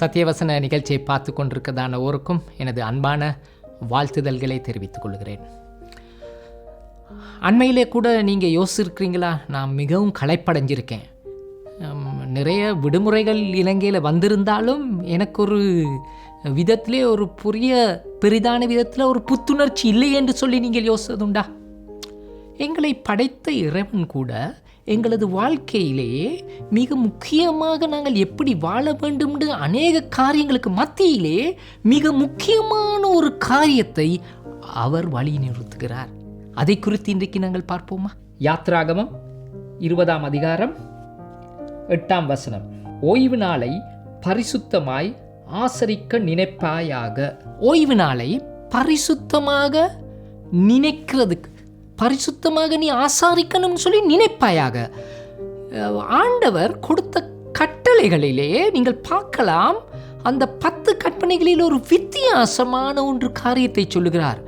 சத்தியவசன நிகழ்ச்சியை பார்த்து கொண்டிருக்கதான ஓருக்கும் எனது அன்பான வாழ்த்துதல்களை தெரிவித்துக் கொள்கிறேன். அண்மையிலே கூட நீங்கள் யோசிச்சிருக்கிறீங்களா? நான் மிகவும் களைப்படைஞ்சிருக்கேன். நிறைய விடுமுறைகள் இலங்கையில் வந்திருந்தாலும் எனக்கு ஒரு விதத்திலே ஒரு புரிய பெரிதான விதத்தில் ஒரு புத்துணர்ச்சி இல்லை என்று சொல்லி நீங்கள் யோசித்ததுண்டா? எங்களை படைத்த இறைவன் கூட எங்களது வாழ்க்கையிலேயே மிக முக்கியமாக நாங்கள் எப்படி வாழ வேண்டும்னு அநேக காரியங்களுக்கு மத்தியிலே மிக முக்கியமான ஒரு காரியத்தை அவர் வழி நிறுத்துகிறார். அதை குறித்து இன்றைக்கு நாங்கள் பார்ப்போமா? யாத்ராகமம் இருபதாம் அதிகாரம் எட்டாம் வசனம். ஓய்வு நாளை பரிசுத்தமாய் ஆசரிக்க நினைப்பாயாக. ஓய்வு நாளை பரிசுத்தமாக நினைக்கிறதுக்கு பரிசுத்தமாக நீ ஆசாரிக்கணும்னு சொல்லி நினைப்பாயாக. ஆண்டவர் கொடுத்த கட்டளைகளிலே நீங்கள் பார்க்கலாம் அந்த பத்து கற்பனைகளில் ஒரு வித்தியாசமான ஒன்று காரியத்தை சொல்லுகிறார்.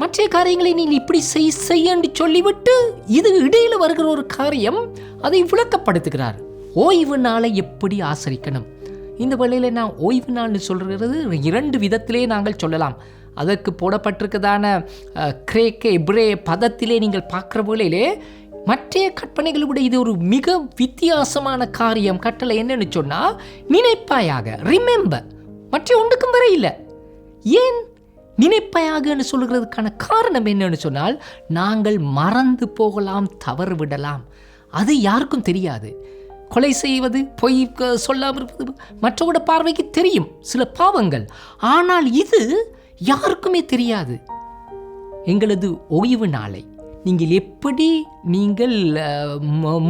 மற்ற காரியங்களை நீங்கள் இப்படி செய் செய்யன்னு சொல்லிவிட்டு இது இடையில் வருகிற ஒரு காரியம் அதை விளக்கப்படுத்துகிறார். ஓய்வு நாளை எப்படி ஆசரிக்கணும்? இந்த வேளையில் நான் ஓய்வு நாள்னு சொல்கிறது இரண்டு விதத்திலே நாங்கள் சொல்லலாம். அதற்கு போடப்பட்டிருக்கதான கிரேக்க இப்ரே பதத்திலே நீங்கள் பார்க்குற வேளையிலே மற்ற கற்பனைகளை விட இது ஒரு மிக வித்தியாசமான காரியம். கட்டளை என்னன்னு சொன்னால் நினைப்பாயாக ரிமெம்பர் மற்ற ஒன்றுக்கும் வரை இல்லை. ஏன் நினைப்பாயாகன்னு சொல்கிறதுக்கான காரணம் என்னன்னு சொன்னால் நாங்கள் மறந்து போகலாம் தவறு விடலாம். அது யாருக்கும் தெரியாது. கொலை செய்வது பொய் சொல்லாமல் இருப்பது மற்றவோட பார்வைக்கு தெரியும் சில பாவங்கள். ஆனால் இது யாருக்குமே தெரியாது. எங்களது ஓய்வு நாளை நீங்கள் எப்படி நீங்கள்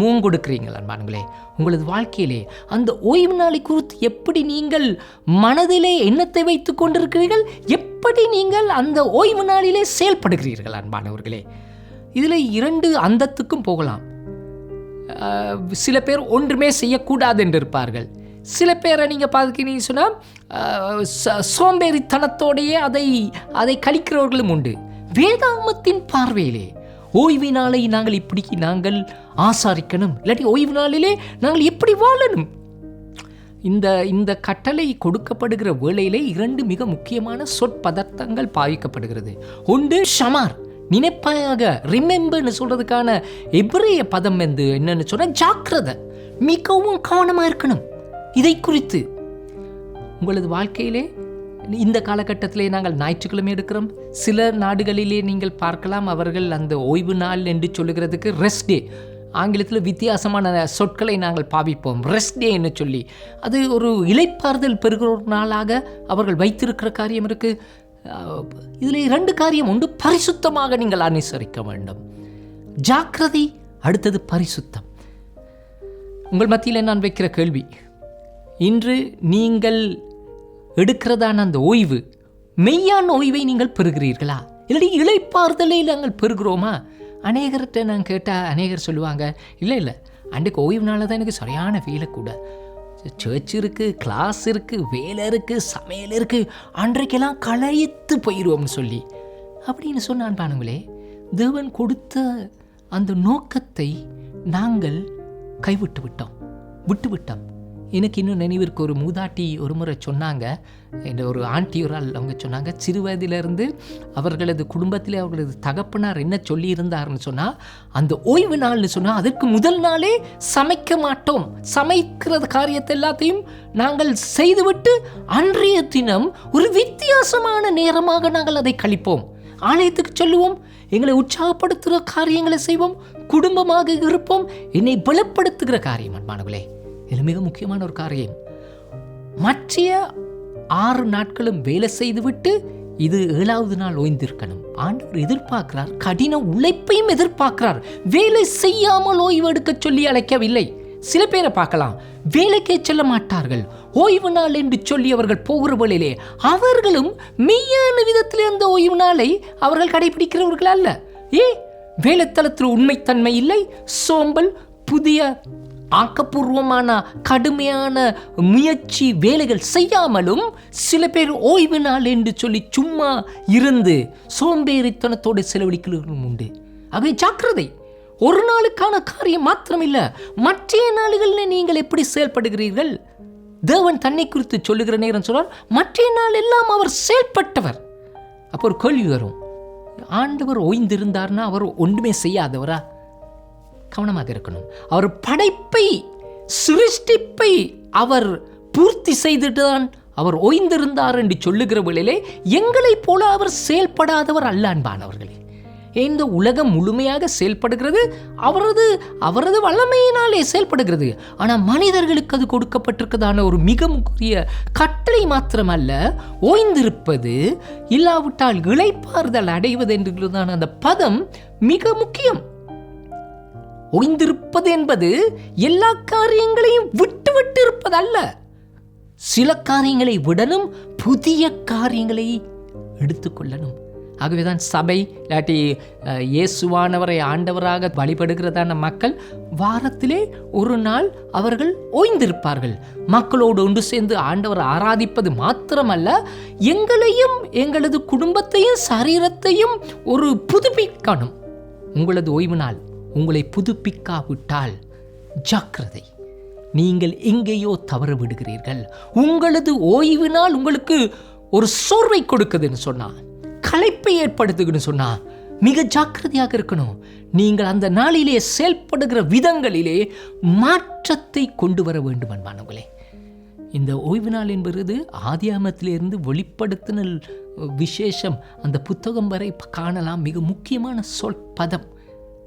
மூங்கொடுக்கிறீங்கள் அன்பானுங்களே உங்களது வாழ்க்கையிலே அந்த ஓய்வு நாளை குறித்து எப்படி நீங்கள் மனதிலே எண்ணத்தை வைத்துக் கொண்டிருக்கிறீர்கள்? எப்படி நீங்கள் அந்த ஓய்வு நாளிலே செயல்படுகிறீர்கள் அன்பானவர்களே? இதில் இரண்டு அந்தத்துக்கும் போகலாம். சில பேர் ஒன்றுமே செய்யக்கூடாது என்று இருப்பார்கள் சில பேரை நீங்கள் பார்த்துக்கிட்டீங்க சொன்னால் சோம்பேறித்தனத்தோடையே அதை அதை கழிக்கிறவர்களும் உண்டு. வேதாமத்தின் பார்வையிலே ஓய்வு நாளை நாங்கள் இப்படி நாங்கள் ஆசாரிக்கணும். இல்லாட்டி ஓய்வு நாளிலே நாங்கள் எப்படி வாழணும். இந்த இந்த கட்டளை கொடுக்கப்படுகிற வேளையிலே இரண்டு மிக முக்கியமான சொற்பதர்த்தங்கள் பாவிக்கப்படுகிறது. ஒன்று ஷமார். நினைப்பாக ரிமெம்பர்னு சொல்கிறதுக்கான எவ்வளைய பதம் வந்து என்னன்னு சொன்னால் ஜாக்கிரதை. மிகவும் கவனமாக இருக்கணும். இதை குறித்து உங்களது வாழ்க்கையிலே இந்த காலகட்டத்திலே நாங்கள் ஞாயிற்றுக்கிழமை எடுக்கிறோம். சில நாடுகளிலே நீங்கள் பார்க்கலாம் அவர்கள் அந்த ஓய்வு நாள் என்று சொல்லுகிறதுக்கு ரெஸ்ட் டே ஆங்கிலத்தில் வித்தியாசமான சொற்களை நாங்கள் பாவிப்போம். ரெஸ்ட் டே என்று சொல்லி. அது ஒரு இலைப்பாறுதல் பெறுகிற ஒரு நாளாக அவர்கள் வைத்திருக்கிற காரியம் இருக்குது இதில் இரண்டு காரியம் உண்டு. பரிசுத்தமாக நீங்கள் அனுசரிக்க வேண்டும். ஜாக்கிரதை அடுத்தது பரிசுத்தம். உங்கள் மத்தியில் நான் வைக்கிற கேள்வி. இன்று நீங்கள் எடுக்கிறதான அந்த ஓய்வு மெய்யான ஓய்வை நீங்கள் பெறுகிறீர்களா? இல்லாட்டி இழைப்பார்தலை நாங்கள் பெறுகிறோமா? அநேகர்கிட்ட நான் கேட்டால் அநேகர் சொல்லுவாங்க இல்லை இல்லை அன்றைக்கு ஓய்வுனால தான் எனக்கு சரியான வேலை கூட. சர்ச் இருக்குது கிளாஸ் இருக்குது வேலை இருக்குது சமையல் இருக்குது அன்றைக்கெல்லாம் களைத்து போயிடுவோம்னு சொல்லி. அப்படின்னு சொன்னான் பானுங்களே தேவன் கொடுத்த அந்த நோக்கத்தை நாங்கள் கைவிட்டு விட்டோம் விட்டு விட்டோம். எனக்கு இன்னும் நினைவிற்கு ஒரு மூதாட்டி ஒரு முறை சொன்னாங்க. இந்த ஒரு ஆண்டி ஒரு ஆள் அவங்க சொன்னாங்க. சிறு வயதிலிருந்து அவர்களது குடும்பத்தில் அவர்களது தகப்பனார் என்ன சொல்லியிருந்தார்னு சொன்னால் அந்த ஓய்வு நாள்னு சொன்னால் அதற்கு முதல் நாளே சமைக்க மாட்டோம். சமைக்கிறது காரியத்தை எல்லாத்தையும் நாங்கள் செய்துவிட்டு அன்றைய தினம் ஒரு வித்தியாசமான நேரமாக நாங்கள் அதை கழிப்போம். ஆலயத்துக்கு சொல்லுவோம். எங்களை உற்சாகப்படுத்துகிற காரியங்களை செய்வோம். குடும்பமாக இருப்போம். என்னை பலப்படுத்துகிற காரியம் அன்பானவர்களே. இது மிக முக்கியமான ஒரு காரியம். மற்றைய ஆறு நாட்களும் வேலை செய்துவிட்டு இது ஏழாவது நாள் ஓய்ந்திருக்கணும். ஆண்டவர் எதிர்பார்க்கிறார் கடின உழைப்பையும் எதிர்பார்க்கிறார். வேலை செய்யாமல் ஓய்வு எடுக்க சொல்லி அழைக்கவில்லை. சில பேரை பார்க்கலாம் வேலைக்கே செல்ல மாட்டார்கள். ஓய்வு நாள் என்று சொல்லி அவர்கள் போகிற வேளையிலே அவர்களும் மெய்யான விதத்தில் அந்த ஓய்வு நாளை அவர்கள் கடைபிடிக்கிறவர்கள் அல்ல. ஏ வேலைத்தளத்தில் உண்மைத்தன்மை இல்லை சோம்பல் புதிய ஆக்கப்பூர்வமான கடுமையான முயற்சி வேலைகள் செய்யாமலும் சில பேர் ஓய்வு நாள் என்று சொல்லி சும்மா இருந்து சோம்பேறித்தனத்தோடு செலவழிக்கிறவர்களும் உண்டு. ஆகவே ஜாக்கிரதை. ஒரு நாளுக்கான காரியம் மாத்திரமில்லை. மற்ற நாளுகளில் நீங்கள் எப்படி செயல்படுகிறீர்கள்? தேவன் தன்னை குறித்து சொல்லுகிற நேரம் சொல்றார் மற்ற நாள் எல்லாம் அவர் செயல்பட்டவர். அப்போ ஒரு கேள்வி வரும். ஆண்டவர் ஓய்ந்திருந்தார்னா அவர் ஒன்றுமே செய்யாதவரா? கவனமாக இருக்கணும். அவர் படைப்பை சிருஷ்டிப்பை அவர் பூர்த்தி செய்துட்டு தான் அவர் ஓய்ந்திருந்தார் என்று சொல்லுகிற வேளையிலே எங்களைப் போல அவர் செயல்படாதவர் அல்ல அன்பானவர்களே. இந்த உலகம் முழுமையாக செயல்படுகிறது அவரது அவரது வல்லமையினாலே செயல்படுகிறது. ஆனால் மனிதர்களுக்கு அது கொடுக்கப்பட்டிருக்கதான ஒரு மிக முக்கிய கட்டளை மாத்திரமல்ல ஓய்ந்திருப்பது இல்லாவிட்டால் இளைப்பாறுதல் அடைவது என்கிறதான அந்த பதம் மிக முக்கியம். ஓய்ந்திருப்பது என்பது எல்லா காரியங்களையும் விட்டு விட்டு இருப்பதல்ல சில காரியங்களை விடணும் புதிய காரியங்களை எடுத்துக்கொள்ளணும் ஆகவேதான் சபை இல்லாட்டி இயேசுவானவரை ஆண்டவராக வழிபடுகிறதான மக்கள் வாரத்திலே ஒரு நாள் அவர்கள் ஓய்ந்திருப்பார்கள். மக்களோடு ஒன்று சேர்ந்து ஆண்டவர் ஆராதிப்பது மாத்திரமல்ல எங்களையும் எங்களது குடும்பத்தையும் சரீரத்தையும் ஒரு புதுப்பிக்கணும். உங்களது ஓய்வு நாள் உங்களை புதுப்பிக்காவிட்டால் ஜாக்கிரதை. நீங்கள் எங்கேயோ தவறு விடுகிறீர்கள். உங்களது ஓய்வு நாள் உங்களுக்கு ஒரு சோர்வை கொடுக்குதுன்னு சொன்னால் களைப்பை ஏற்படுத்துக்குன்னு சொன்னால் மிக ஜாக்கிரதையாக இருக்கணும். நீங்கள் அந்த நாளிலே செயல்படுகிற விதங்களிலே மாற்றத்தை கொண்டு வர வேண்டும் என்பானவங்களே இந்த ஓய்வு நாள் என்பது ஆதியாமத்திலிருந்து வெளிப்படுத்தினல் விசேஷம். அந்த புத்தகம் வரை காணலாம். மிக முக்கியமான சொல் பதம்.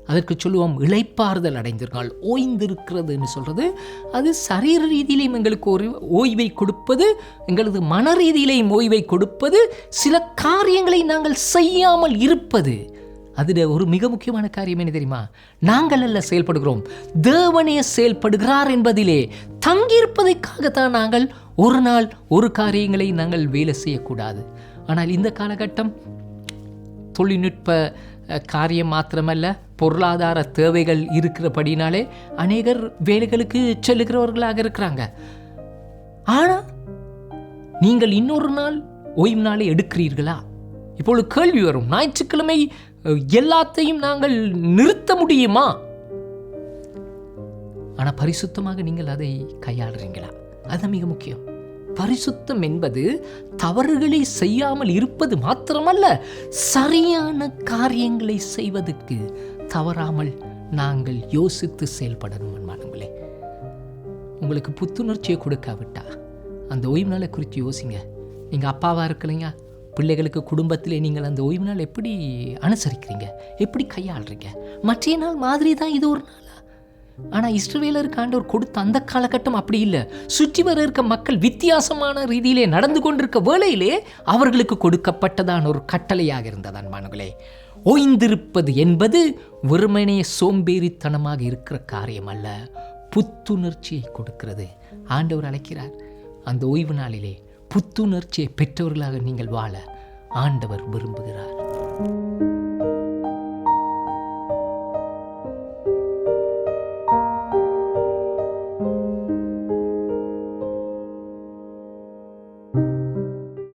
அதற்கு சொல்லுவோம் இழைப்பாறுதல் அடைந்திருக்காள் ஓய்ந்திருக்கிறதுன்னு சொல்கிறது அது சரீர ரீதியிலையும் எங்களுக்கு ஒரு ஓய்வை கொடுப்பது எங்களது மன ரீதியிலையும் ஓய்வை கொடுப்பது சில காரியங்களை நாங்கள் செய்யாமல் இருப்பது. அதில் ஒரு மிக முக்கியமான காரியம் என்ன தெரியுமா? நாங்கள் அல்ல செயல்படுகிறோம். தேவனே செயல்படுகிறார் என்பதிலே தங்கியிருப்பதற்காகத்தான் நாங்கள் ஒரு நாள் ஒரு காரியங்களை நாங்கள் வேலை செய்யக்கூடாது. ஆனால் இந்த காலகட்டம் தொழில்நுட்ப காரியம் மாத்திரமல்ல பொருளாதார தேவைகள் இருக்கிறபடினாலே அநேகர் வேலைகளுக்கு செல்லுகிறவர்களாக இருக்கிறாங்க. ஆனால் நீங்கள் இன்னொரு நாள் ஓய்வு நாளை எடுக்கிறீர்களா? இப்பொழுது கேள்வி வரும். ஞாயிற்றுக்கிழமை எல்லாத்தையும் நாங்கள் நிறுத்த முடியுமா? ஆனால் பரிசுத்தமாக நீங்கள் அதை கையாளுறீங்களா? அது மிக முக்கியம். பரிசுத்தம் என்பது தவறுகளை செய்யாமல் இருப்பது மாத்திரமல்ல சரியான காரியங்களை செய்வதற்கு தவறாமல் நாங்கள் யோசித்து செயல்படணும் அன்பானங்களே உங்களுக்கு புத்துணர்ச்சியை கொடுக்காவிட்டா? அந்த ஓய்வு நாளை குறித்து யோசிங்க. நீங்கள் அப்பாவாக இருக்கலைங்க பிள்ளைகளுக்கு குடும்பத்திலே நீங்கள் அந்த ஓய்வு நாள் எப்படி அனுசரிக்கிறீங்க? எப்படி கையாளுறீங்க? மற்ற நாள் மாதிரி தான் இது ஒரு நாள் ஆனால் இஸ்ரவேலருக்கு ஆண்டவர் கொடுத்த அந்த காலகட்டம் அப்படி இல்லை. சுற்றி வர இருக்க மக்கள் வித்தியாசமான ரீதியிலே நடந்து கொண்டிருக்க வேளையிலே அவர்களுக்கு கொடுக்கப்பட்டதான ஒரு கட்டளையாக இருந்தது அன்பானுகளே ஓய்ந்திருப்பது என்பது வெறுமனே சோம்பேறித்தனமாக இருக்கிற காரியம் அல்ல. புத்துணர்ச்சியை கொடுக்கிறது. ஆண்டவர் அழைக்கிறார். அந்த ஓய்வு நாளிலே புத்துணர்ச்சியை பெற்றவர்களாக நீங்கள் வாழ ஆண்டவர் விரும்புகிறார்.